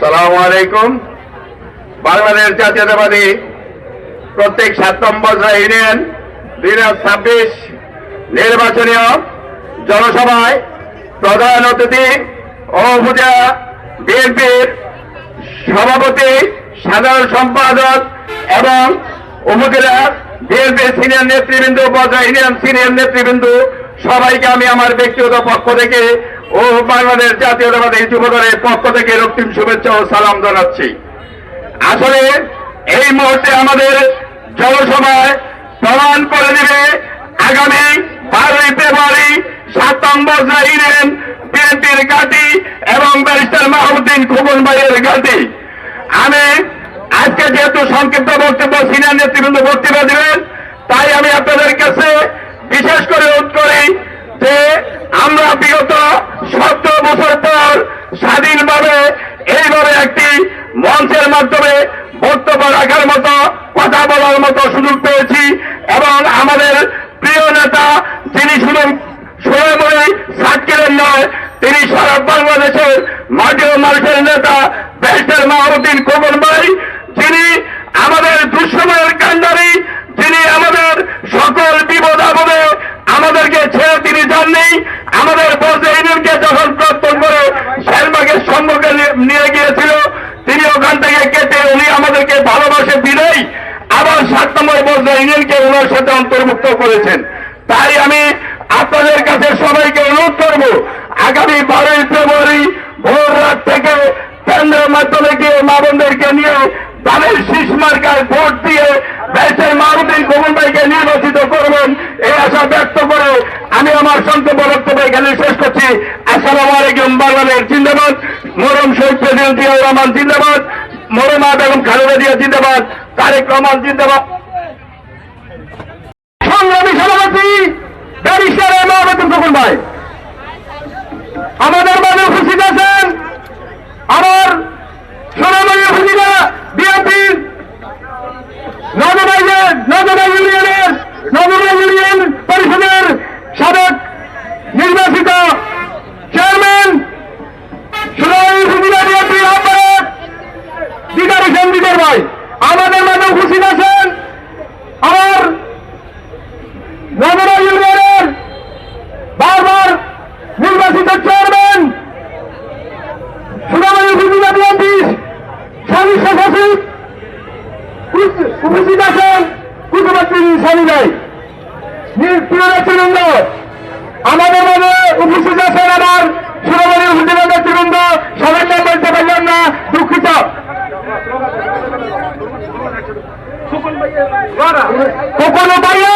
সালাম বাংলাদেশ জাতীয়তাবাদী প্রত্যেক সাত নম্বর ইউনিয়ন দুই ছাব্বিশ নির্বাচনীয় জনসভায় প্রধান অতিথি উপজেলা বিএনপির সভাপতি, সাধারণ সম্পাদক এবং উপজেলা বিএনপি সিনিয়র নেতৃবৃন্দ, উপজেলা ইউনিয়ন সিনিয়র নেতৃবৃন্দ, সবাইকে আমি আমার ব্যক্তিগত পক্ষ থেকে ও বাংলাদেশ জাতীয়তাবাদী যুবদলের পক্ষ থেকে রক্তিম শুভেচ্ছা ও সালাম জানাচ্ছি। আসলে এই মুহূর্তে আমাদের জনসভায় প্রমাণ করে দেবে আগামী বারোই ফেব্রুয়ারি সাত নম্বর ইউনিয়ন বিএনপির ঘাঁটি এবং ব্যারিস্টার মাহমুদ্দিন খুবন ভাইয়ের ঘাঁটি। আমি আজকে যেহেতু সংক্ষিপ্ত বক্তব্য, সিনিয়র নেতৃবৃন্দ বক্তব্য দেবেন তাই আমি আপনাদের কাছে বিশেষ করে অনুরোধ করি যে আমরা বিগত সতেরো বছর পর স্বাধীনভাবে এইভাবে একটি মঞ্চের মাধ্যমে বক্তব্য রাখার মতো, কথা বলার মতো সুযোগ পেয়েছি এবং আমাদের প্রিয় নেতা যিনি শুধু সোয়ামণি সাতকেলের নয়, তিনি সারা বাংলাদেশের মাটি ও মানুষের নেতা, ব্যারিস্টার মাহমুদ্দিন খোকন ভাই যিনি আমাদের দুঃসময়ের কান্ডারি যিনি আমাদের সকল বিপদ আপদে আমাদেরকে ছেড়ে তিনি যাননি আমাদের বলতে ইউনিয়নকে যখন প্রত্যন করে শেরবাগের সম্মুখে নিয়ে- নিয়ে গিয়েছিল তিনি ওখান থেকে কেটে উনি আমাদেরকে ভালোবাসে দিলেই সাত বলতে ইউনিয়নকে ওনার সাথে অন্তর্ভুক্ত করেছেন। তাই আমি আপনাদের কাছে সবাইকে অনুরোধ করব, আগামী বারোই ফেব্রুয়ারি ভোর রাত থেকে কেন্দ্রের মাধ্যমে গিয়ে মা বোনদেরকে নিয়ে তাদের শীষ মার্কায় ভোট দিয়ে দেশের মাহমুদ্দিন গোমন ভাইকে নির্বাচিত করবেন এই আশা ব্যক্ত করে আমি আমার সংক্ষেপ বক্তব্য এখানে শেষ করছি। আসসালামু আলাইকুম, বাংলাদেশ জিন্দাবাদ। মরম শহীদ প্রেসিডেন্ট জিয়াউর রহমান জিন্দাবাদ। মরমা বেগম খালেদা জিয়া জিন্দাবাদ। তারেক রহমান জিন্দাবাদ সংগ্রামী সভাপতি ব্যারিস্টার মাহমুদ্দিন খোকন ভাই। আমাদের মাঝে উপস্থিত আছেন আমার সোনামণি উপজেলা বিএনপির নজবাইয়ের নজবাই ইউনিয়নের নজবাই ইউনিয়ন পরিষদের সাবেক নির্বাচিত চেয়ারম্যান সোনামণি উপজেলা বিএনপির আহ্বায়ক দিদার হোসেন দিদার ভাই আমাদের মাঝে উপস্থিত আছেন আমার নজবাই ইউনিয়নের বারবার নির্বাচিত চেয়ারম্যান সুনামণি উপজেলা বিএনপির সদস্য সচিব উপস্থিত আছেন কুতুবাত্রী স্বামী ভাই। প্রিয় নেতৃবৃন্দ আমাদের মাঝে উপস্থিত আছেন আমার সুনামণি উপজেলা নেতৃবৃন্দ সবাই বলতে পারলাম না দুঃখিত। কখনো পাইয়া